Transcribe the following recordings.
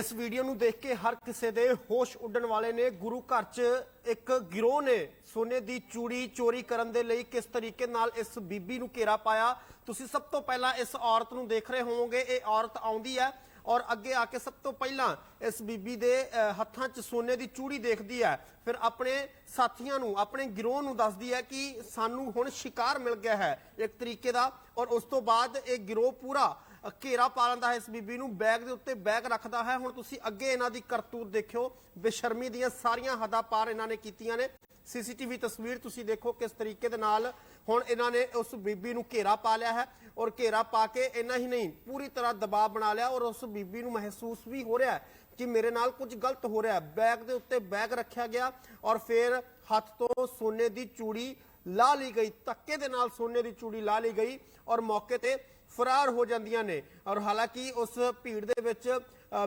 ਇਸ ਵੀਡੀਓ ਨੂੰ ਦੇਖ ਕੇ ਹਰ ਕਿਸੇ ਦੇ ਹੋਸ਼ ਉੱਡਣ ਵਾਲੇ ਨੇ ਗੁਰੂ ਘਰ 'ਚ ਇੱਕ ਗਿਰੋਹ ਨੇ ਸੋਨੇ ਦੀ ਚੂੜੀ ਚੋਰੀ ਕਰਨ ਦੇ ਲਈ ਕਿਸ ਤਰੀਕੇ ਨਾਲ ਇਸ ਬੀਬੀ ਨੂੰ ਘੇਰਾ ਪਾਇਆ? ਤੁਸੀਂ ਸਭ ਤੋਂ ਪਹਿਲਾਂ ਇਸ ਔਰਤ ਨੂੰ ਦੇਖ ਰਹੇ ਹੋਵੋਗੇ ਇਹ ਔਰਤ ਆਉਂਦੀ ਹੈ ਔਰ ਅੱਗੇ ਆ ਕੇ ਸਭ ਤੋਂ ਪਹਿਲਾਂ ਇਸ ਬੀਬੀ ਦੇ ਅਹ, ਹੱਥਾਂ 'ਚ ਸੋਨੇ ਦੀ ਚੂੜੀ ਦੇਖਦੀ ਹੈ। ਫਿਰ ਆਪਣੇ ਸਾਥੀਆਂ ਨੂੰ ਆਪਣੇ ਗਿਰੋਹ ਨੂੰ ਦੱਸਦੀ ਹੈ ਕਿ ਸਾਨੂੰ ਹੁਣ ਸ਼ਿਕਾਰ ਮਿਲ ਗਿਆ ਹੈ ਇੱਕ ਤਰੀਕੇ ਦਾ ਔਰ ਉਸ ਤੋਂ ਬਾਅਦ ਇਹ ਗਿਰੋਹ ਪੂਰਾ ਅ, ਘੇਰਾ ਪਾ ਲੈਂਦਾ ਹੈ ਇਸ ਬੀਬੀ ਨੂੰ ਬੈਗ ਦੇ ਉੱਤੇ ਬੈਗ ਰੱਖਦਾ ਹੈ। ਹੁਣ ਤੁਸੀਂ ਅੱਗੇ ਇਹਨਾਂ ਦੀ ਕਰਤੂਤ ਦੇਖਿਓ। ਬੇਸ਼ਰਮੀ ਦੀਆਂ ਸਾਰੀਆਂ ਹੱਦਾਂ ਪਾਰ ਇਹਨਾਂ ਨੇ ਕੀਤੀਆਂ ਨੇ। ਸੀਸੀਟੀਵੀ ਤਸਵੀਰ ਤੁਸੀਂ ਦੇਖੋ ਕਿਸ ਤਰੀਕੇ ਦੇ ਨਾਲ ਹੁਣ ਇਹਨਾਂ ਨੇ ਉਸ ਬੀਬੀ ਨੂੰ ਘੇਰਾ ਪਾ ਲਿਆ ਹੈ ਔਰ ਘੇਰਾ ਪਾ ਕੇ ਇੰਨਾ ਹੀ ਨਹੀਂ ਪੂਰੀ ਤਰ੍ਹਾਂ ਦਬਾਅ ਬਣਾ ਲਿਆ ਔਰ ਉਸ ਬੀਬੀ ਨੂੰ ਮਹਿਸੂਸ ਵੀ ਹੋ ਰਿਹਾ ਹੈ ਕਿ ਮੇਰੇ ਨਾਲ ਕੁਝ ਗਲਤ ਹੋ ਰਿਹਾ ਹੈ। ਬੈਗ ਦੇ ਉੱਤੇ ਬੈਗ ਰੱਖਿਆ ਗਿਆ ਔਰ ਫਿਰ ਹੱਥ ਤੋਂ ਸੋਨੇ ਦੀ ਚੂੜੀ ਲਾ ਲਈ ਗਈ ਧੱਕੇ ਦੇ ਨਾਲ ਸੋਨੇ ਦੀ ਚੂੜੀ ਲਾ ਲਈ ਗਈ ਔਰ ਮੌਕੇ ਤੇ ਫਰਾਰ ਹੋ ਜਾਂਦੀਆਂ ਨੇ। ਔਰ ਹਾਲਾਂਕਿ ਉਸ ਭੀੜ ਦੇ ਵਿੱਚ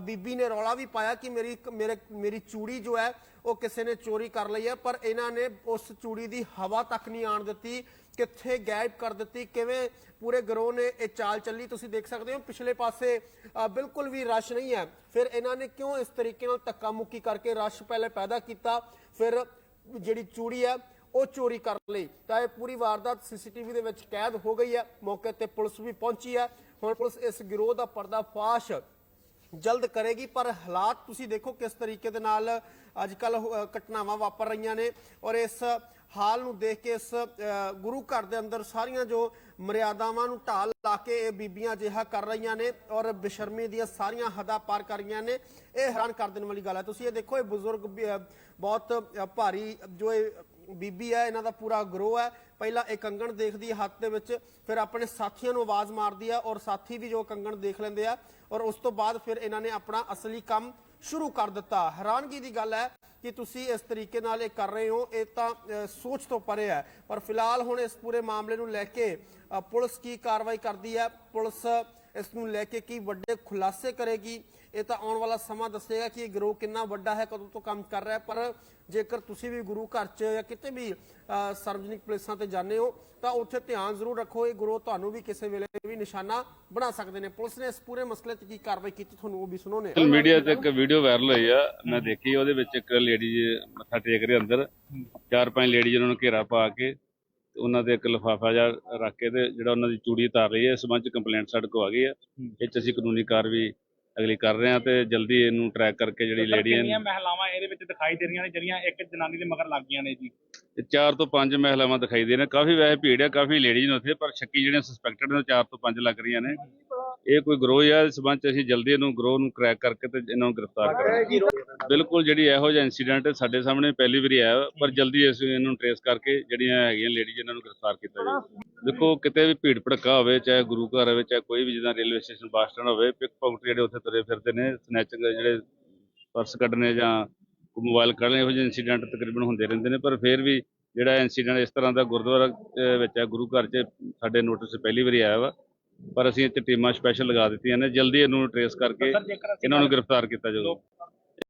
ਬੀਬੀ ਨੇ ਰੌਲਾ ਵੀ ਪਾਇਆ ਕਿ ਮੇਰੀ ਮੇਰੇ, ਮੇਰੀ ਚੂੜੀ ਜੋ ਹੈ, ਉਹ ਕਿਸੇ ਨੇ ਚੋਰੀ ਕਰ ਲਈ ਹੈ, ਪਰ ਇਹਨਾਂ ਨੇ ਉਸ ਚੂੜੀ ਦੀ ਹਵਾ ਤੱਕ ਨਹੀਂ ਆਣ ਦਿੱਤੀ। ਕਿੱਥੇ ਗਾਇਬ ਕਰ ਦਿੱਤੀ? ਕਿਵੇਂ ਪੂਰੇ ਗਰੋਹ ਨੇ ਇਹ ਚਾਲ ਚੱਲੀ? ਤੁਸੀਂ ਦੇਖ ਸਕਦੇ ਹੋ, ਪਿਛਲੇ ਪਾਸੇ ਬਿਲਕੁਲ ਵੀ ਰਸ਼ ਨਹੀਂ ਹੈ। ਫਿਰ ਇਹਨਾਂ ਨੇ ਕਿਉਂ ਇਸ ਤਰੀਕੇ ਨਾਲ ਧੱਕਾ ਮੁੱਕੀ ਕਰਕੇ ਰਸ਼ ਪਹਿਲੇ ਪੈਦਾ ਕੀਤਾ? ਫਿਰ ਜਿਹੜੀ ਚੂੜੀ ਹੈ ਉਹ ਚੋਰੀ ਕਰ ਲਈ। ਤਾਂ ਇਹ ਪੂਰੀ ਵਾਰਦਾਤ ਸੀਸੀਟੀਵੀ ਦੇ ਵਿੱਚ ਕੈਦ ਹੋ ਗਈ ਹੈ। ਮੌਕੇ ਤੇ ਪੁਲਿਸ ਵੀ ਪਹੁੰਚੀ ਹੈ। ਹੁਣ ਪੁਲਿਸ ਇਸ ਗਿਰੋਹ ਦਾ ਪਰਦਾਫਾਸ਼ ਜਲਦ ਕਰੇਗੀ, ਪਰ ਹਾਲਾਤ ਤੁਸੀਂ ਦੇਖੋ ਕਿਸ ਤਰੀਕੇ ਦੇ ਨਾਲ ਅੱਜ ਕੱਲ ਘਟਨਾਵਾਂ ਵਾਪਰ ਰਹੀਆਂ ਨੇ। ਔਰ ਇਸ ਹਾਲ ਨੂੰ ਦੇਖ ਕੇ ਇਸ ਗੁਰੂ ਘਰ ਦੇ ਅੰਦਰ ਸਾਰੀਆਂ ਜੋ ਮਰਿਆਦਾਵਾਂ ਨੂੰ ਢਾਲ ਲਾ ਕੇ ਇਹ ਬੀਬੀਆਂ ਅਜਿਹਾ ਕਰ ਰਹੀਆਂ ਨੇ ਔਰ ਬੇਸ਼ਰਮੀ ਦੀਆਂ ਸਾਰੀਆਂ ਹੱਦਾਂ ਪਾਰ ਕਰ ਰਹੀਆਂ ਨੇ, ਇਹ ਹੈਰਾਨ ਕਰ ਦੇਣ ਵਾਲੀ ਗੱਲ ਹੈ। ਤੁਸੀਂ ਇਹ ਦੇਖੋ, ਇਹ ਬਜ਼ੁਰਗ ਬਹੁਤ ਭਾਰੀ ਜੋ ਇਹ ਬੀਬੀ ਹੈ ਇਹਨਾਂ ਦਾ ਪੂਰਾ ਗਰੋਹ ਹੈ ਪਹਿਲਾਂ ਇਹ ਕੰਗਣ ਦੇਖਦੀ ਹੈ ਹੱਥ ਦੇ ਵਿੱਚ, ਫਿਰ ਆਪਣੇ ਸਾਥੀਆਂ ਨੂੰ ਆਵਾਜ਼ ਮਾਰਦੀ ਹੈ ਔਰ ਸਾਥੀ ਵੀ ਜੋ ਕੰਗਣ ਦੇਖ ਲੈਂਦੇ ਆ ਔਰ ਉਸ ਤੋਂ ਬਾਅਦ ਫਿਰ ਇਹਨਾਂ ਨੇ ਆਪਣਾ ਅਸਲੀ ਕੰਮ ਸ਼ੁਰੂ ਕਰ ਦਿੱਤਾ। ਹੈਰਾਨਗੀ ਦੀ ਗੱਲ ਹੈ ਕਿ ਤੁਸੀਂ ਇਸ ਤਰੀਕੇ ਨਾਲ ਇਹ ਕਰ ਰਹੇ ਹੋ, ਇਹ ਤਾਂ ਸੋਚ ਤੋਂ ਪਰੇ ਹੈ। ਪਰ ਫਿਲਹਾਲ ਹੁਣ ਇਸ ਪੂਰੇ ਮਾਮਲੇ ਨੂੰ ਲੈ ਕੇ ਪੁਲਿਸ ਕੀ ਕਾਰਵਾਈ ਕਰਦੀ ਹੈ? ਪੁਲਿਸ ਇਸ ਨੂੰ ਲੈ ਕੇ ਕੀ ਵੱਡੇ ਖੁਲਾਸੇ ਕਰੇਗੀ ਇਹ ਤਾਂ ਆਉਣ ਵਾਲਾ ਸਮਾਂ ਦੱਸੇਗਾ ਕਿ ਇਹ ਗਰੋਹ ਕਿੰਨਾ ਵੱਡਾ ਹੈ ਕਦੋਂ ਤੋਂ ਕੰਮ ਕਰ ਰਿਹਾ ਪਰ ਜੇਕਰ ਤੁਸੀਂ ਵੀ ਗੁਰੂ ਘਰ 'ਚ ਜਾਂ ਕਿਤੇ ਵੀ ਅ, ਪਲੇਸਾਂ ਤੇ ਜਾਂਦੇ ਹੋ ਤਾਂ ਉੱਥੇ ਧਿਆਨ ਜ਼ਰੂਰ ਰੱਖੋ ਇਹ ਗਰੋਹ ਤੁਹਾਨੂੰ ਵੀ ਕਿਸੇ ਵੇਲੇ ਵੀ ਨਿਸ਼ਾਨਾ ਬਣਾ ਸਕਦੇ ਨੇ। ਪੁਲਿਸ ਨੇ ਇਸ ਪੂਰੇ ਮਸਲੇ 'ਤੇ ਕੀ ਕਾਰਵਾਈ ਕੀਤੀ ਤੁਹਾਨੂੰ ਉਹ ਵੀ ਸੁਣੋ ਨੇ। ਸੋਸ਼ਲ ਮੀਡੀਆ ਤੇ ਇੱਕ ਵੀਡੀਓ ਵਾਇਰਲ ਹੋਈ ਆ ਮੈਂ ਦੇਖੀ ਉਹਦੇ ਵਿੱਚ ਇੱਕ ਲੇਡੀ ਮੱਥਾ ਟੇਕ ਰਹੀ ਅੰਦਰ। ਚਾਰ ਪੰਜ ਲੇਡੀ ਉਹਨਾਂ ਨੂੰ ਘੇਰਾ ਪਾ ਕੇ ਉਹਨਾਂ ਦੇ ਇੱਕ ਲਿਫਾਫਾ ਜਿਹਾ ਰੱਖ ਕੇ ਤੇ ਜਿਹੜਾ ਉਹਨਾਂ ਦੀ ਚੂੜੀ ਉਤਾਰ ਰਹੀ ਹੈ ਇਸ ਸੰਬੰਧ ਚ ਕੰਪਲੇਂਟ ਸਾਡੇ ਕੋਲ ਆ ਗਈ ਹੈ। ਇਹ ਚ ਅਸੀਂ ਕਾਨੂੰਨੀ ਕਾਰਵਾਈ ਅਗਲੀ ਕਰ ਰਹੇ ਹਾਂ ਤੇ ਜਲਦੀ ਇਹਨੂੰ ਟਰੈਕ ਕਰਕੇ ਜਿਹੜੀ ਲੇਡੀ ਕਿੰਨੀਆਂ ਮਹਿਲਾਵਾਂ ਇਹਦੇ ਵਿੱਚ ਦਿਖਾਈ ਦੇ ਰਹੀਆਂ ਨੇ ਜਿਹੜੀਆਂ ਇੱਕ ਜਨਾਨੀ ਦੇ ਮਗਰ ਲੱਗ ਗਈਆਂ ਨੇ ਜੀ? ਤੇ ਚਾਰ ਤੋਂ ਪੰਜ ਮਹਿਲਾਵਾਂ ਦਿਖਾਈ ਦੇ ਨੇ। ਕਾਫੀ ਵੈਸੇ ਭੀੜ ਹੈ ਕਾਫੀ ਲੇਡੀਜ਼ ਨੇ ਉੱਥੇ ਪਰ ਸ਼ੱਕੀ ਜਿਹੜੀਆਂ ਸਸਪੈਕਟਡ ਨੇ ਚਾਰ ਤੋਂ ਪੰਜ ਲੱਗ ਰਹੀਆਂ ਨੇ। ਇਹ ਕੋਈ ਗਰੋਹ ਹੈ ਇਸ ਸੰਬੰਧ ਚ ਅਸੀਂ ਜਲਦੀ ਇਹਨੂੰ ਗਰੋਹ ਨੂੰ ਕ੍ਰੈਕ ਕਰਕੇ ਤੇ ਇਹਨਾਂ ਨੂੰ ਗ੍ਰਿਫਤਾਰ ਕਰਾਂਗੇ। ਬਿਲਕੁਲ ਜਿਹੜੀ ਇਹੋ ਜਿਹਾ ਇਨਸੀਡੈਂਟ ਸਾਡੇ ਸਾਹਮਣੇ ਪਹਿਲੀ ਵਾਰੀ ਆਇਆ ਪਰ ਜਲਦੀ ਅਸੀਂ ਇਹਨੂੰ ਟ੍ਰੇਸ ਕਰਕੇ ਜਿਹੜੀਆਂ ਹੈਗੀਆਂ ਲੇਡੀਜ਼ ਇਹਨਾਂ ਨੂੰ ਗ੍ਰਿਫਤਾਰ ਕੀਤਾ ਜਾਵੇ। ਦੇਖੋ ਕਿਤੇ ਵੀ ਭੀੜ ਭੜਕਾ ਹੋਵੇ ਚਾਹੇ ਗੁਰੂ ਘਰ ਹੋਵੇ ਚਾਹੇ ਕੋਈ ਵੀ ਜਿੱਦਾਂ ਰੇਲਵੇ ਸਟੇਸ਼ਨ ਬੱਸ ਸਟੈਂਡ ਹੋਵੇ ਪਿਕ ਪਾਕਟ ਜਿਹੜੇ ਉੱਥੇ ਤੁਰੇ ਫਿਰਦੇ ਨੇ ਸਨੈਚਿੰਗ ਜਿਹੜੇ ਪਰਸ ਕੱਢਣੇ ਜਾਂ ਮੋਬਾਈਲ ਕੱਢਣੇ ਇਹੋ ਜਿਹੇ ਇਨਸੀਡੈਂਟ ਤਕਰੀਬਨ ਹੁੰਦੇ ਰਹਿੰਦੇ ਨੇ ਪਰ ਫਿਰ ਵੀ ਜਿਹੜਾ ਇਨਸੀਡੈਂਟ ਇਸ ਤਰ੍ਹਾਂ ਦਾ ਗੁਰਦੁਆਰਾ ਵਿੱਚ ਹੈ ਗੁਰੂ ਘਰ 'ਚ ਸਾਡੇ ਨੋਟਿਸ ਪਹਿਲੀ ਵਾਰੀ ਆਇਆ ਵਾ ਪਰ ਅਸੀਂ 'ਚ ਟੀਮਾਂ ਸਪੈਸ਼ਲ ਲਗਾ ਦਿੱਤੀਆਂ ਨੇ ਜਲਦੀ ਇਹਨੂੰ ਟ੍ਰੇਸ ਕਰਕੇ ਇਹਨਾਂ ਨੂੰ ਗ੍ਰਿਫਤਾਰ ਕੀਤਾ ਜਾਊਗਾ।